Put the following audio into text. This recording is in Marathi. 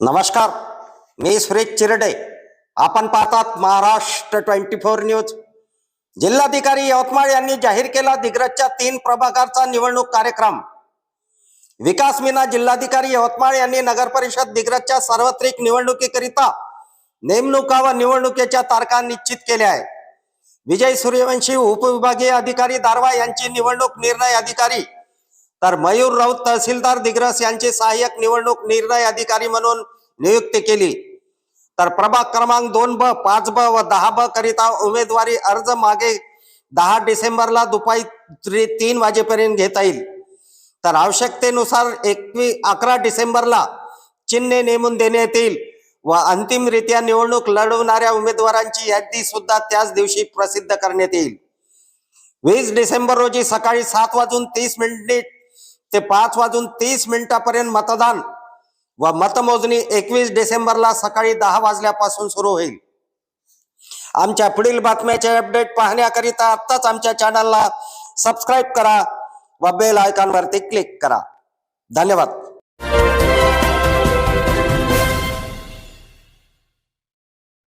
नमस्कार मी सुरेश चिरडे. आपण पाहतात महाराष्ट्र ट्वेंटी फोर न्यूज. जिल्हाधिकारी यवतमाळ यांनी जाहीर केला दिग्रजच्या तीन प्रभागाचा निवडणूक कार्यक्रम. विकास मीना जिल्हाधिकारी यवतमाळ यांनी नगर परिषद दिग्रजच्या सार्वत्रिक निवडणुकीकरिता नेमणुका व निवडणुकीच्या तारखा निश्चित केल्या आहे विजय सूर्यवंशी उपविभागीय अधिकारी दारवा यांची निवडणूक निर्णय अधिकारी तर मयूर राऊत तहसीलदार दिग्रस यांचे सहाय्यक निवडणूक निर्णय अधिकारी म्हणून नियुक्ती केली. तर प्रभाग क्रमांक दोन ब पाच ब व दहा ब करिता उमेदवारी अर्ज मागे दहा डिसेंबरला दुपारी तीन वाजेपर्यंत घेता येईल. तर आवश्यकतेनुसार एकवीस अकरा डिसेंबरला चिन्हे नेमून देण्यात येईल व अंतिमरित्या निवडणूक लढवणाऱ्या उमेदवारांची यादी सुद्धा त्याच दिवशी प्रसिद्ध करण्यात येईल. वीस डिसेंबर रोजी सकाळी सात वाजून तीस मिनिट ते पाच वाजून तीस मिनिटापर्यंत मतदान व मतमोजणी एकवीस डिसेंबरला सकाळी दहा वाजल्यापासून सुरू होईल. आमच्या पुढील बातम्याचे अपडेट पाहण्याकरिता आत्ताच आमच्या चॅनलला सबस्क्राईब करा व बेल आयकॉनवरती क्लिक करा. धन्यवाद.